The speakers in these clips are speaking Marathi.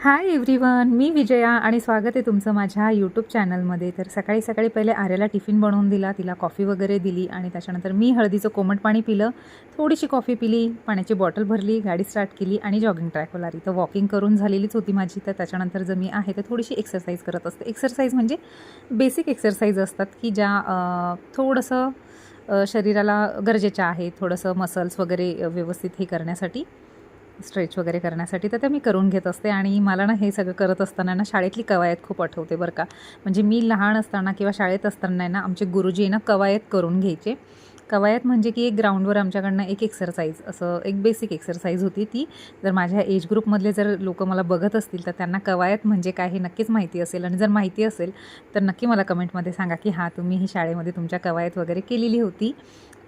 हाय एव्हरीवन मी विजया आणि स्वागत आहे तुमचं माझ्या यूट्यूब चॅनलमध्ये तर सकाळी सकाळी पहिले आर्याला टिफिन बनवून दिला तिला कॉफी वगैरे दिली आणि त्याच्यानंतर मी हळदीचं कोमट पाणी पिलं थोडीशी कॉफी पिली पाण्याची बॉटल भरली गाडी स्टार्ट केली आणि जॉगिंग ट्रॅकवर आली. तर वॉकिंग करून झालेलीच होती माझी. तर त्याच्यानंतर जर मी आहे तर थोडीशी एक्सरसाइज करत असते. एक्सरसाइज म्हणजे बेसिक एक्सरसाइज असतात की ज्या थोडंसं शरीराला गरजेच्या आहेत. थोडंसं मसल्स वगैरे व्यवस्थित हे करण्यासाठी. स्ट्रेच वगैरे करण्यासाठी तर ते मी करून घेत असते आणि मला ना हे सगळं करत असताना ना शाळेतली कवायत खूप आठवते बरं का. म्हणजे मी लहान असताना किंवा शाळेत असताना आहे ना आमचे गुरुजी ना कवायत करून घ्यायचे. कवायत म्हणजे की एक ग्राउंडवर आमच्याकडनं एक एक्सरसाइज असं एक बेसिक एक्सरसाइज होती ती. जर माझ्या एज ग्रुपमधले जर लोक मला बघत असतील तर त्यांना कवायत म्हणजे काय हे नक्कीच माहिती असेल. आणि जर माहिती असेल तर नक्की मला कमेंटमध्ये सांगा की हां तुम्ही ही शाळेमध्ये तुमच्या कवायत वगैरे केलेली होती.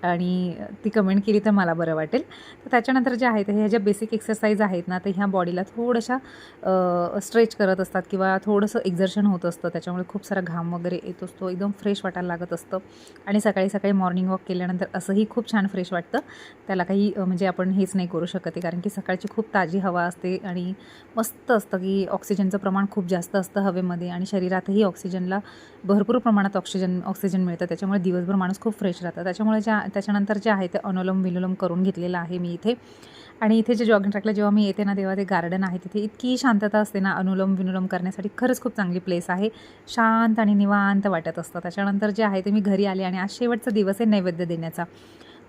आणि ती कमेंट केली तर मला बरं वाटेल. तर त्याच्यानंतर जे आहेत ह्या ज्या बेसिक एक्सरसाइज आहेत ना तर ह्या बॉडीला थोड्याशा स्ट्रेच करत असतात किंवा थोडंसं एक्झर्शन होत असतं. त्याच्यामुळे खूप सारा घाम वगैरे येत असतो एकदम फ्रेश वाटायला लागत असतं. आणि सकाळी सकाळी मॉर्निंग वॉक केल्यानंतर असंही खूप छान फ्रेश वाटतं. त्याला काही म्हणजे आपण हेच नाही करू शकत कारण की सकाळची खूप ताजी हवा असते आणि मस्त असतं की ऑक्सिजनचं प्रमाण खूप जास्त असतं हवेमध्ये आणि शरीरातही ऑक्सिजनला भरपूर प्रमाणात ऑक्सिजन ऑक्सिजन मिळतं. त्याच्यामुळे दिवसभर माणूस खूप फ्रेश राहतं. त्याच्यामुळे ज्या त्याच्यानंतर जे आहे ते अनुलोम विलोम करून घेतलेलं आहे मी इथे. आणि इथे जे जॉगिंग ट्रॅकला जेव्हा मी येते ना तेव्हा ते गार्डन आहे. तिथे इतकी शांतता असते ना अनुलोम विनुलोम करण्यासाठी. खरंच खूप चांगली प्लेस आहे. शांत आणि निवांत वाटत असतं. त्याच्यानंतर जे आहे ते मी घरी आले आणि आज शेवटचा दिवस आहे नैवेद्य देण्याचा.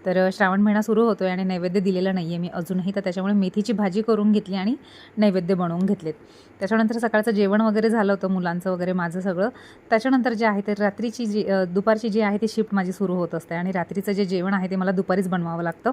तर श्रावण महिना सुरू होतो आहे आणि नैवेद्य दिलेलं नाही आहे मी अजूनही. तर त्याच्यामुळे मेथीची भाजी करून घेतली आणि नैवेद्य बनवून घेतलेत. त्याच्यानंतर सकाळचं जेवण वगैरे झालं होतं मुलांचं वगैरे माझं सगळं. त्याच्यानंतर जे आहे ते रात्रीची जी दुपारची जी आहे ती शिफ्ट माझी सुरू होत असते आणि रात्रीचं जे जेवण आहे ते मला दुपारीच बनवावं लागतं.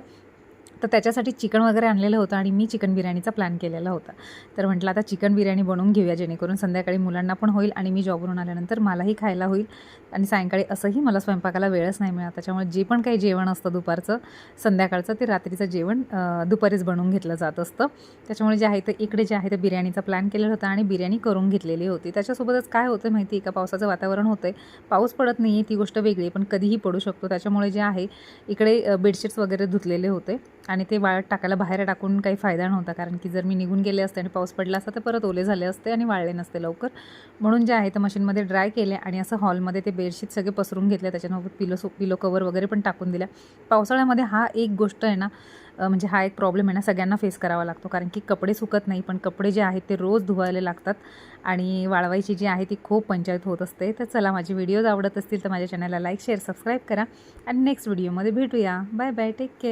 तर त्याच्यासाठी चिकन वगैरे आणलेलं होतं आणि मी चिकन बिर्याणीचा प्लॅन केलेला होता. तर म्हटलं आता चिकन बिर्याणी बनवून घेऊया जेणेकरून संध्याकाळी मुलांना पण होईल आणि मी जॉबवरून आल्यानंतर मलाही खायला होईल. आणि सायंकाळी असंही मला स्वयंपाकाला वेळच नाही मिळत. त्याच्यामुळे जे पण काही जेवण असतं दुपारचं संध्याकाळचं ते रात्रीचं जेवण दुपारीच बनवून घेतलं जात असतं. त्याच्यामुळे जे आहे ते इकडे जे आहे ते बिर्याणीचा प्लॅन केलेला होता आणि बिर्याणी करून घेतलेली होती. त्याच्यासोबतच काय होतं माहिती आहे का? पावसाचं वातावरण होतं आहे पाऊस पडत नाही आहे ती गोष्ट वेगळी आहे, पण कधीही पडू शकतो. त्याच्यामुळे जे आहे इकडे बेडशीट्स वगैरे धुतलेले होते. आणि ते वाळत टाकायला बाहेर टाकून काही फायदा नव्हता कारण की जर मी निघून गेले असते आणि पाऊस पडला असता तर परत ओले झाले असते आणि वाळले नसते लवकर. म्हणून जे आहे ते मशीनमध्ये ड्राय केले आणि असं हॉलमध्ये ते बेडशीट सगळे पसरून घेतले त्याच्यासोबत पिलो सो पिलो कवर वगैरे पण टाकून दिल्या. पावसाळ्यामध्ये हा एक गोष्ट आहे ना म्हणजे हा एक प्रॉब्लेम आहे ना सगळ्यांना फेस करावा लागतो. कारण की कपडे सुकत नाही पण कपडे जे आहेत ते रोज धुवायला लागतात आणि वाळवायची जी आहे ती खूप पंचायत होत असते. तर चला माझे व्हिडिओज आवडत असतील तर माझ्या चॅनलला लाईक शेअर सबस्क्राईब करा. आणि नेक्स्ट व्हिडिओमध्ये भेटूया. Bye bye take care